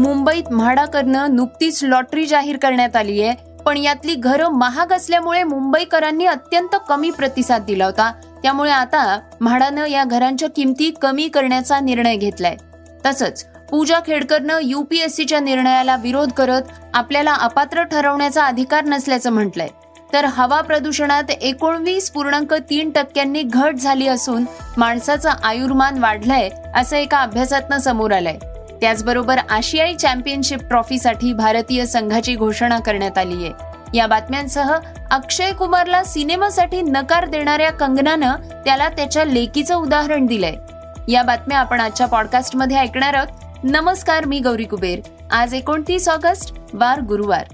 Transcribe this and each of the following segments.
मुंबईत म्हाडाकडनं नुकतीच लॉटरी जाहीर करण्यात आली आहे. पण यातली घरं महाग असल्यामुळे मुंबईकरांनी अत्यंत कमी प्रतिसाद दिला होता. त्यामुळे आता म्हाडानं या घरांच्या किमती कमी करण्याचा निर्णय घेतलाय. तसंच पूजा खेडकरनं युपीएससीच्या निर्णयाला विरोध करत आपल्याला अपात्र ठरवण्याचा अधिकार नसल्याचं म्हटलंय. तर हवा प्रदूषणात एकोणवीस पूर्णांक तीन टक्क्यांनी घट झाली असून माणसाचं आयुर्मान वाढलंय असं एका अभ्यासातनं समोर आलंय. त्याचबरोबर आशियाई चॅम्पियनशिप ट्रॉफीसाठी भारतीय संघाची घोषणा करण्यात आली आहे. या बातम्यांसह अक्षय कुमारला सिनेमासाठी नकार देणाऱ्या कंगनानं त्याला त्याच्या लेकीचं उदाहरण दिलंय. या बातम्या आपण आजच्या पॉडकास्टमध्ये ऐकणार आहोत. नमस्कार मी गौरी कुबेर. आज एकोणतीस ऑगस्ट वार गुरुवार.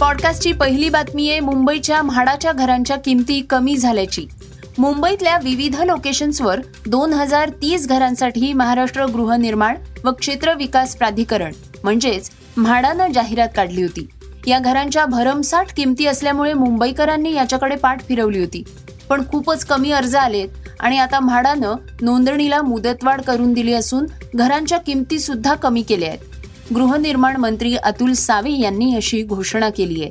पॉडकास्टची पहिली बातमी आहे मुंबईच्या म्हाडाच्या घरांच्या किमती कमी झाल्याची. मुंबईतल्या विविध लोकेशन्सवर दोन हजार तीस घरांसाठी महाराष्ट्र गृहनिर्माण व क्षेत्र विकास प्राधिकरण म्हणजेच म्हाडानं जाहिरात काढली होती. या घरांच्या भरमसाठ किमती असल्यामुळे मुंबईकरांनी याच्याकडे पाठ फिरवली होती. पण खूपच कमी अर्ज आलेत आणि आता म्हाडानं नोंदणीला मुदतवाढ करून दिली असून घरांच्या किमती सुद्धा कमी केल्या आहेत. गृहनिर्माण मंत्री अतुल सावे यांनी अशी घोषणा केली आहे.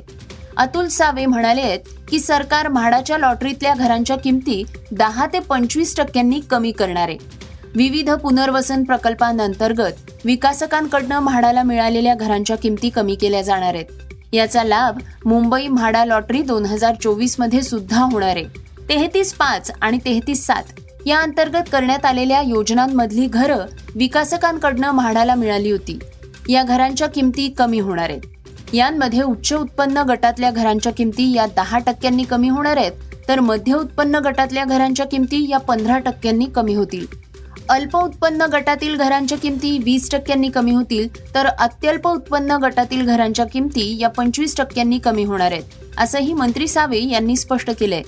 अतुल सावे म्हणाले आहेत की सरकार म्हाडाच्या लॉटरीतल्या घरांच्या किमती दहा ते पंचवीस टक्क्यांनी कमी करणार आहे. विविध पुनर्वसन प्रकल्पांअंतर्गत विकासकांकडनं म्हाडाला मिळालेल्या घरांच्या किमती कमी केल्या जाणार आहेत. याचा लाभ मुंबई म्हाडा लॉटरी दोन हजार चोवीसमध्ये सुद्धा होणार आहे. तेहतीस पाच आणि तेहतीस सात या अंतर्गत करण्यात आलेल्या योजनांमधली घरं विकासकांकडनं म्हाडाला मिळाली होती. या घरांच्या किमती कमी होणार आहेत. यांमध्ये उच्च उत्पन्न गटातल्या घरांच्या किमती या दहा टक्क्यांनी कमी होणार आहेत तर मध्य उत्पन्न गटातल्या घरांच्या किमती या पंधरा टक्क्यांनी कमी होतील. अल्प उत्पन्न गटातील घरांच्या किमती वीस टक्क्यांनी कमी होतील तर अत्यल्प उत्पन्न गटातील घरांच्या किमती या पंचवीस टक्क्यांनी कमी होणार आहेत असंही मंत्री सावे यांनी स्पष्ट केलंय.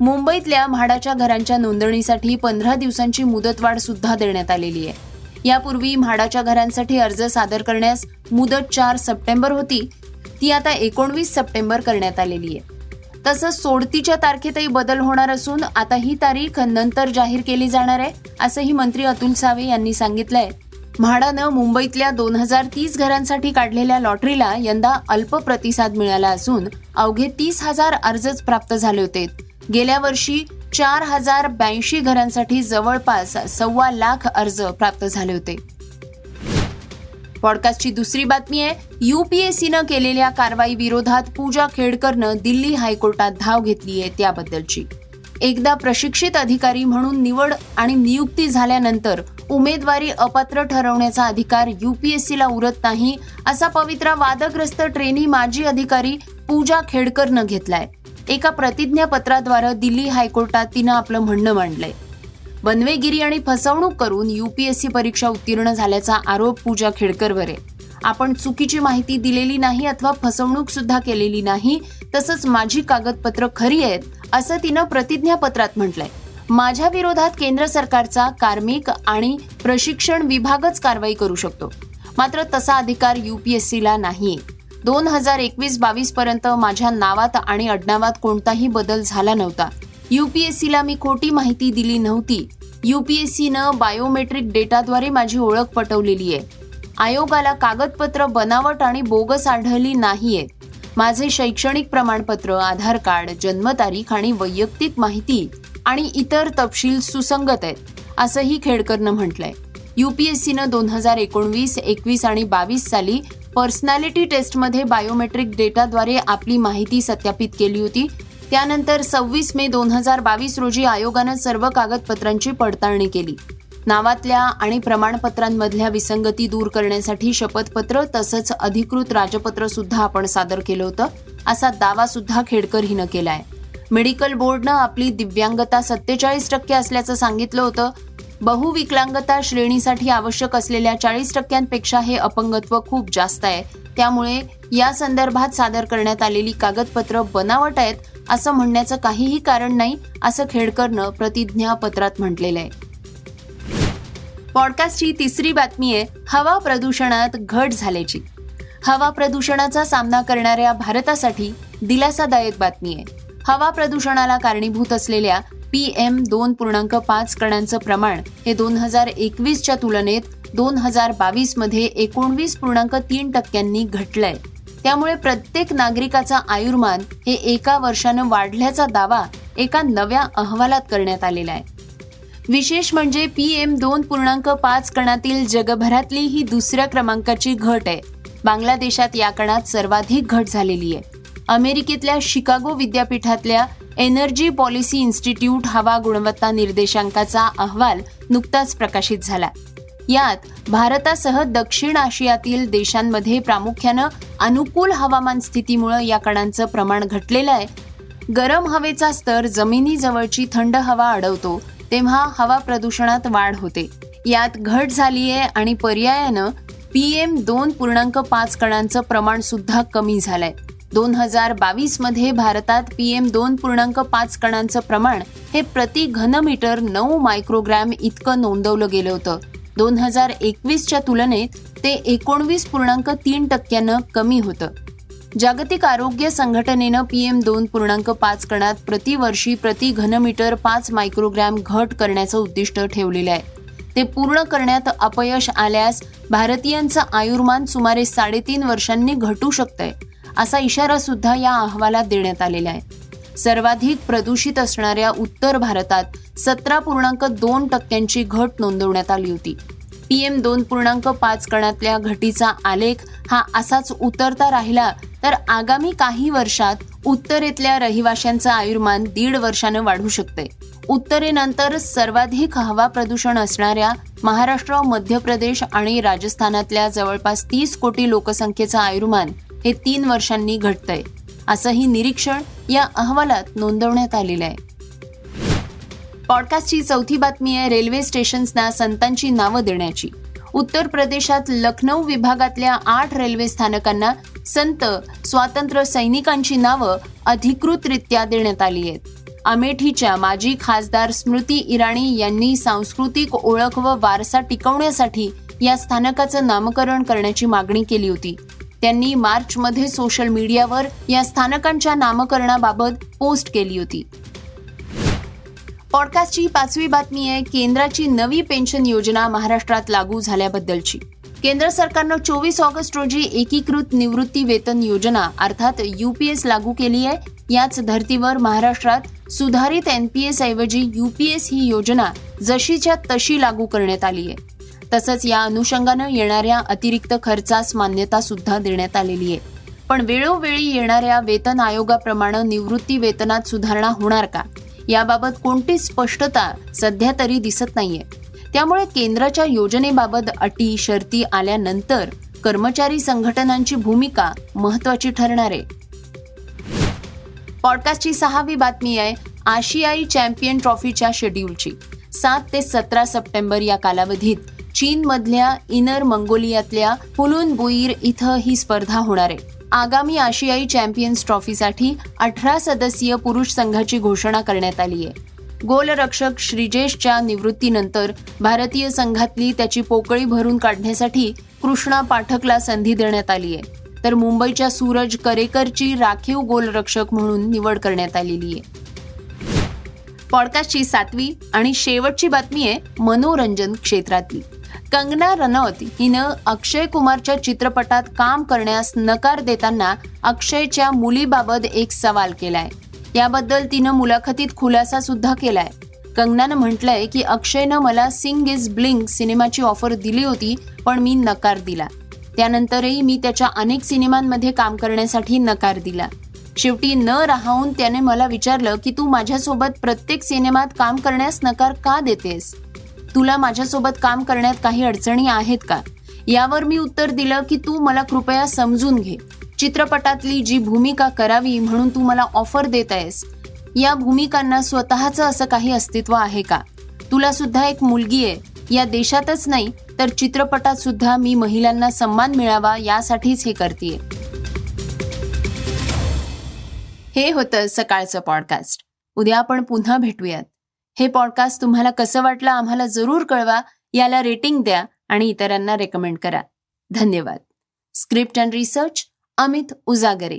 मुंबईतल्या म्हाडाच्या घरांच्या नोंदणीसाठी पंधरा दिवसांची मुदतवाढ सुद्धा देण्यात आलेली आहे. यापूर्वी म्हाडाच्या घरांसाठी अर्ज सादर करण्यास मुदत चार सप्टेंबर होती ती आता एकोणवीस सप्टेंबर करण्यात आलेली आहे. तसंच सोडतीच्या तारखेतही बदल होणार असून आता ही तारीख नंतर जाहीर केली जाणार आहे असंही मंत्री अतुल सावे यांनी सांगितलंय. म्हाडानं मुंबईतल्या दोन हजार तीस घरांसाठी काढलेल्या लॉटरीला यंदा अल्प प्रतिसाद मिळाला असून अवघे तीस हजार अर्जच प्राप्त झाले होते. गेल्या वर्षी चार हजार ब्याऐंशी घरांसाठी जवळपास सव्वा लाख अर्ज प्राप्त झाले होते. पॉडकास्टची दुसरी बातमी आहे युपीएससीनं केलेल्या कारवाई विरोधात पूजा खेडकरनं दिल्ली हायकोर्टात धाव घेतली आहे त्याबद्दलची. एकदा प्रशिक्षित अधिकारी म्हणून निवड आणि नियुक्ती झाल्यानंतर उमेदवारी अपात्र ठरवण्याचा अधिकार युपीएससीला उरत नाही असा पवित्रा वादग्रस्त ट्रेनी माजी अधिकारी पूजा खेडकरनं घेतलाय. एका प्रतिज्ञापत्राद्वारे दिल्ली हायकोर्टात तिनं आपलं म्हणणं मांडलंय. बनवेगिरी आणि फसवणूक करून युपीएससी परीक्षा उत्तीर्ण झाल्याचा आरोप पूजा खेडकरवर. आहे आपण चुकीची माहिती दिलेली नाही अथवा फसवणूक सुद्धा केलेली नाही तसंच माझी कागदपत्र खरी आहेत असं तिनं प्रतिज्ञापत्रात म्हटलंय. माझ्या विरोधात केंद्र सरकारचा कार्मिक आणि प्रशिक्षण विभागच कारवाई करू शकतो. मात्र तसा अधिकार युपीएससीला नाही. दोन हजार एकवीस बावीस पर्यंत माझ्या नावात आणि अडनावात कोणताही बदल झाला नव्हता. युपीएससीला मी खोटी माहिती दिली नव्हती. युपीएससीनं बायोमेट्रिक डेटाद्वारे माझी ओळख पटवलेली आहे. आयोगाला कागदपत्र बनावट आणि बोगस आढळली नाहीयेत. माझे शैक्षणिक प्रमाणपत्र आधार कार्ड जन्मतारीख आणि वैयक्तिक माहिती आणि इतर तपशील सुसंगत आहेत असंही खेडकरनं म्हटलंय. युपीएससीनं दोन हजार एकोणवीस एकवीस आणि बावीस साली पर्सनॅलिटी टेस्टमध्ये बायोमेट्रिक डेटाद्वारे आपली माहिती सत्यापित केली होती. त्यानंतर सव्वीस मे दोन हजार बावीस रोजी आयोगानं सर्व कागदपत्रांची पडताळणी केली. नावातल्या आणि प्रमाणपत्रांमधल्या विसंगती दूर करण्यासाठी शपथपत्र तसंच अधिकृत राजपत्र सुद्धा आपण सादर केलं होतं असा दावा सुद्धा खेडकर हिनं केलाय. मेडिकल बोर्डनं आपली दिव्यांगता सत्तेचाळीस टक्के असल्याचं सांगितलं होतं. बहुविकलांगता श्रेणीसाठी आवश्यक असलेल्या चाळीस टक्क्यांपेक्षा हे अपंगत्व खूप जास्त आहे. त्यामुळे या संदर्भात सादर करण्यात आलेली कागदपत्र बनावट आहेत असं म्हणण्याचं काहीही कारण नाही असं खेडकरनं प्रतिज्ञापत्रात म्हटलेलं आहे. पॉडकास्टची तिसरी बातमी आहे हवा प्रदूषणात घट झाल्याची. हवा प्रदूषणाचा सामना करणाऱ्या भारतासाठी दिलासादायक बातमी आहे. हवा प्रदूषणाला कारणीभूत असलेल्या पी एम दोन पूर्णांक पाच कणांचं प्रमाण हे दोन हजार एकवीसच्या तुलनेत दोन हजार बावीसमध्ये एकोणवीस पूर्णांक तीन टक्क्यांनी घटलंय. त्यामुळे प्रत्येक नागरिकाचा आयुर्मान हे एका वर्षानं वाढल्याचा दावा एका नव्या अहवालात करण्यात आलेला आहे. विशेष म्हणजे पी एम दोन पूर्णांक पाच कणातील जगभरातली ही दुसऱ्या क्रमांकाची घट आहे. बांगलादेशात या कणात सर्वाधिक घट झालेली आहे. अमेरिकेतल्या शिकागो विद्यापीठातल्या एनर्जी पॉलिसी इन्स्टिट्यूट हवा गुणवत्ता निर्देशांकाचा अहवाल नुकताच प्रकाशित झाला. यात भारतासह दक्षिण आशियातील देशांमध्ये प्रामुख्यानं अनुकूल हवामान स्थितीमुळे या कणांचं प्रमाण घटलेलं आहे. गरम हवेचा स्तर जमिनीजवळची थंड हवा अडवतो तेव्हा हवा प्रदूषणात वाढ होते. यात घट झाली आहे आणि पर्यायानं पी एम दोन पूर्णांक पाच कणांचं प्रमाण सुद्धा कमी झालंय. दोन हजार बावीसमध्ये भारतात पीएम दोन पूर्णांक पाच कणांचं प्रमाण हे प्रति घनमीटर नऊ मायक्रोग्रॅम इतकं नोंदवलं गेलं होतं. दोन हजार एकवीसच्या तुलनेत ते एकोणवीस पूर्णांक तीन टक्क्यानं कमी होतं. जागतिक आरोग्य संघटनेनं पीएम दोन पूर्णांक पाच कणात प्रतिवर्षी प्रति घनमीटर पाच मायक्रोग्रॅम घट करण्याचं उद्दिष्ट ठेवलेलं आहे. ते पूर्ण करण्यात अपयश आल्यास भारतीयांचं आयुर्मान सुमारे साडेतीन वर्षांनी घटू शकतंय असा इशारा सुद्धा या अहवालात देण्यात आलेला आहे. सर्वाधिक प्रदूषित असणाऱ्या उत्तर भारतात सतरा पूर्णांक दोन टक्क्यांची घट नोंदवण्यात आली होती. पी एम दोन पूर्णांक पाच कणातल्या घटीचा आलेख हा असाच उतरता राहिला तर आगामी काही वर्षात उत्तरेतल्या रहिवाशांचं आयुर्मान दीड वर्षानं वाढू शकते उत्तरेनंतर सर्वाधिक हवा प्रदूषण असणाऱ्या महाराष्ट्र मध्य प्रदेश आणि राजस्थानातल्या जवळपास तीस कोटी लोकसंख्येचं आयुर्मान हे तीन वर्षांनी घटतंय. असंही निरीक्षण या अहवालात नोंदवण्यात आलेलं आहे. पॉडकास्टची चौथी बातमी आहे रेल्वे स्टेशन्सना संतांची नावं देण्याची. उत्तर प्रदेशात लखनौ विभागातल्या आठ रेल्वे स्थानकांना संत स्वातंत्र्य सैनिकांची नावं अधिकृतरित्या देण्यात आली आहेत. अमेठीच्या माजी खासदार स्मृती इराणी यांनी सांस्कृतिक ओळख व वारसा टिकवण्यासाठी या स्थानकाचं नामकरण करण्याची मागणी केली होती. त्यांनी मार्चमध्ये सोशल मीडियावर या स्थानकांच्या नामकरणाबाबत पोस्ट केली होती. पॉडकास्टची पाचवी बातमी आहे केंद्राची नवी पेन्शन योजना महाराष्ट्रात लागू झाल्याबद्दलची. केंद्र सरकारनं चोवीस ऑगस्ट रोजी एकीकृत निवृत्ती वेतन योजना अर्थात युपीएस लागू केली आहे. याच धर्तीवर महाराष्ट्रात सुधारित एनपीएस ऐवजी युपीएस ही योजना जशीच्या तशी लागू करण्यात आली आहे. तसंच या अनुषंगानं येणाऱ्या अतिरिक्त खर्चास मान्यता सुद्धा देण्यात आलेली आहे. पण वेळोवेळी येणाऱ्या वेतन आयोगाप्रमाणे निवृत्ती वेतनात सुधारणा होणार का? याबाबत कोणतीच स्पष्टता सध्या तरी दिसत नाहीये. त्यामुळे केंद्राच्या योजनेबाबत अटी शर्ती आल्यानंतर कर्मचारी संघटनांची भूमिका महत्वाची ठरणार आहे. पॉडकास्टची सहावी बातमी आहे आशियाई चॅम्पियन ट्रॉफीच्या शेड्यूलची. सात ते सतरा सप्टेंबर या कालावधीत चीनमधल्या इनर मंगोलियातल्या पुलुन बुईर इथं ही स्पर्धा होणार आहे. आगामी आशियाई चॅम्पियन्स ट्रॉफीसाठी अठरा सदस्यीय पुरुष संघाची घोषणा करण्यात आली आहे. गोलरक्षक श्रीजेशच्या निवृत्तीनंतर भारतीय संघातली त्याची पोकळी भरून काढण्यासाठी कृष्णा पाठकला संधी देण्यात आली आहे. तर मुंबईच्या सूरज करेकरची राखीव गोलरक्षक म्हणून निवड करण्यात आलेली आहे. पॉडकास्टची सातवी आणि शेवटची बातमी आहे मनोरंजन क्षेत्रातली. कंगना रनौत हिनं अक्षय कुमारच्या चित्रपटात काम करण्यास नकार देताना अक्षयच्या मुलीबाबत एक सवाल केलाय. याबद्दल तिनं मुलाखतीत खुलासा सुद्धा केलाय. कंगनानं म्हटलंय की अक्षयनं मला सिंग इज ब्लिंग सिनेमाची ऑफर दिली होती पण मी नकार दिला. त्यानंतरही मी त्याच्या अनेक सिनेमांमध्ये काम करण्यासाठी नकार दिला. शेवटी न राहून त्याने मला विचारलं की तू माझ्यासोबत प्रत्येक सिनेमात काम करण्यास नकार का देतेस? तुला माझ्यासोबत काम करण्यात काही अडचणी आहेत का? यावर मी उत्तर दिलं की तू मला कृपया समजून घे. चित्रपटातली जी भूमिका करावी म्हणून तू मला ऑफर देत आहेस या भूमिकांना स्वतःचं असं काही अस्तित्व आहे का? तुला सुद्धा एक मुलगी आहे. या देशातच नाही तर चित्रपटात सुद्धा मी महिलांना सन्मान मिळावा यासाठीच हे करते हे होतं सकाळचं पॉडकास्ट उद्या आपण पुन्हा भेटूयात. हे पॉडकास्ट तुम्हाला कसं वाटलं आम्हाला जरूर कळवा याला रेटिंग द्या आणि इतरांना रेकमेंड करा. धन्यवाद. Script and research Amit Ujagare.